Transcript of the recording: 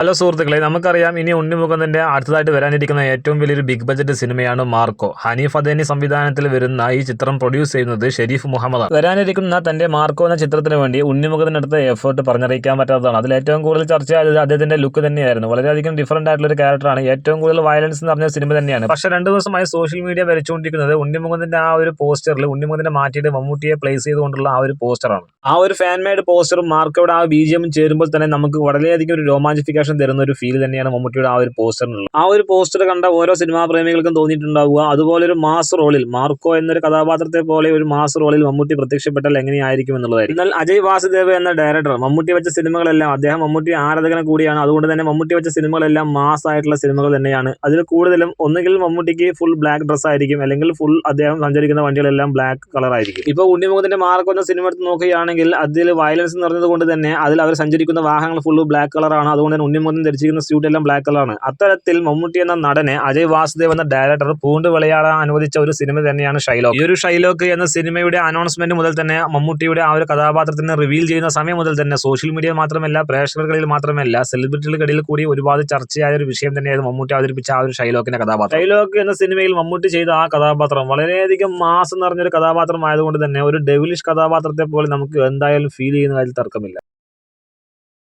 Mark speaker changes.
Speaker 1: Hello സുഹൃത്തുക്കളെ നമുക്കറിയാം ഇനി ഉണ്ണിമുഖത്തിന്റെ അടുത്തതായിട്ട് വരാനിരിക്കുന്ന ഏറ്റവും വലിയൊരു ബിഗ് ബജറ്റ് സിനിമയാണ് മാർക്കോ. ഹനീഫ് അദേനി സംവിധാനത്തിൽ വരുന്ന ഈ ചിത്രം പ്രൊഡ്യൂസ് ചെയ്യുന്നത് ഷെരീഫ് മുഹമ്മദ് വരാനിരിക്കുന്ന തന്റെ മാർക്കോ എന്ന ചിത്രത്തിന് വേണ്ടി ഉണ്ണിമുഖത്തിനടുത്ത എഫേർട്ട് പറഞ്ഞറിയിക്കാൻ പറ്റാത്തതാണ്. അതിൽ ഏറ്റവും കൂടുതൽ ചർച്ച ചെയ്തത് അദ്ദേഹത്തിന്റെ ലുക്ക് തന്നെയായിരുന്നു. വളരെയധികം ഡിഫറന്റ് ആയിട്ടുള്ള ഒരു ക്യാരക്ടറാണ് ഏറ്റവും കൂടുതൽ വയലൻസ് എന്ന് പറഞ്ഞ സിനിമ തന്നെയാണ്. പക്ഷെ രണ്ട് ദിവസമായി സോഷ്യൽ മീഡിയ വരച്ചുകൊണ്ടിരിക്കുന്നത് ഉണ്ണിമുഖത്തിന്റെ ആ ഒരു പോസ്റ്ററിൽ ഉണ്ണിമുഖത്തിന്റെ മാറ്റിയിട്ട് മമ്മൂട്ടിയെ പ്ലേസ് ചെയ്തുകൊണ്ടുള്ള ആ ഒരു പോസ്റ്ററാണ് ആ ഒരു ഫാൻ മെയ്ഡ് പോസ്റ്ററും മാർക്കോയുടെ ആ ബി ജി ചേരുമ്പോൾ തന്നെ നമുക്ക് വളരെയധികം ഒരു രോമാഞ്ചിഫിക്കേഷൻ തരുന്ന ഒരു ഫീൽ തന്നെയാണ് മമ്മൂട്ടിയുടെ ആ ഒരു പോസ്റ്ററിനുള്ളത് ആ ഒരു പോസ്റ്റർ കണ്ട ഓരോ സിനിമാ പ്രേമികൾക്കും തോന്നിയിട്ടുണ്ടാവുക. അതുപോലെ ഒരു മാസ് റോളിൽ മാർക്കോ എന്നൊരു കഥാപാത്രത്തെ പോലെ ഒരു മാസ് റോളിൽ മമ്മൂട്ടി പ്രത്യക്ഷപ്പെട്ടാൽ എങ്ങനെയായിരിക്കും എന്നുള്ളതായിരുന്നു എന്നാൽ അജയ് വാസുദേവ് എന്ന ഡയറക്ടർ മമ്മൂട്ടി വെച്ച സിനിമകളെല്ലാം അദ്ദേഹം മമ്മൂട്ടി ആരാധകനെ കൂടിയാണ്. അതുകൊണ്ട് തന്നെ മമ്മൂട്ടി വെച്ച സിനിമകളെല്ലാം മാസ് ആയിട്ടുള്ള സിനിമകൾ തന്നെയാണ്. അതിൽ കൂടുതലും ഒന്നുകിൽ മമ്മൂട്ടിക്ക് ഫുൾ ബ്ലാക്ക് ഡ്രസ് ആയിരിക്കും. അല്ലെങ്കിൽ ഫുൾ അദ്ദേഹം സഞ്ചരിക്കുന്ന വണ്ടികളെല്ലാം ബ്ലാക്ക് കളർ ആയിരിക്കും. ഇപ്പോൾ ഉണ്ണിമുഖത്തിന്റെ മാർക്കോ എന്ന സിനിമ എടുത്ത് നോക്കുകയാണെങ്കിൽ അതിൽ വയലൻസ് നിറഞ്ഞത് കൊണ്ട് തന്നെ അതിൽ അവർ സഞ്ചരിക്കുന്ന വാഹനങ്ങൾ ഫുള്ള് ബ്ലാക്ക് കളറാണ് അതുകൊണ്ട് തന്നെ ഉണ്ണിമുഖം ധരിച്ചിരിക്കുന്ന സ്യൂട്ട് എല്ലാം ബ്ലാക്ക് കളറാണ് അത്തരത്തിൽ മമ്മൂട്ടി എന്ന നടനെ അജയ് വാസുദേവ് എന്ന ഡയറക്ടർ പൂണ്ട് വിളയാടാൻ അനുവദിച്ച ഒരു സിനിമ തന്നെയാണ് ഷൈലോക്ക് ഈ ഒരു ഷൈലോക്ക് എന്ന സിനിമയുടെ അനൗൺസ്മെന്റ് മുതൽ തന്നെ മമ്മൂട്ടിയുടെ ആ ഒരു കഥാപാത്രത്തിന് റിവീൽ ചെയ്യുന്ന സമയം മുതൽ തന്നെ സോഷ്യൽ മീഡിയ മാത്രമല്ല പ്രേക്ഷകർക്കിടയിൽ മാത്രമല്ല സെലിബ്രിറ്റികൾക്കിടയിൽ കൂടി ഒരുപാട് ചർച്ചയായ ഒരു വിഷയം തന്നെയായിരുന്നു മമ്മൂട്ടി അവതരിപ്പിച്ച ആ ഒരു ഷൈലോക്കിന്റെ കഥാപാത്രം. ഷൈലോക്ക് എന്ന സിനിമയിൽ മമ്മൂട്ടി ചെയ്ത ആ കഥാപാത്രം വളരെയധികം മാസം നിറഞ്ഞൊരു കഥാപാത്രം ആയതുകൊണ്ട് തന്നെ ഒരു ഡെവിലിഷ് കഥാപാത്രത്തെ പോലെ നമുക്ക് എന്തായാലും ഫീൽ ചെയ്യുന്ന കാര്യത്തിൽ തർക്കമില്ല.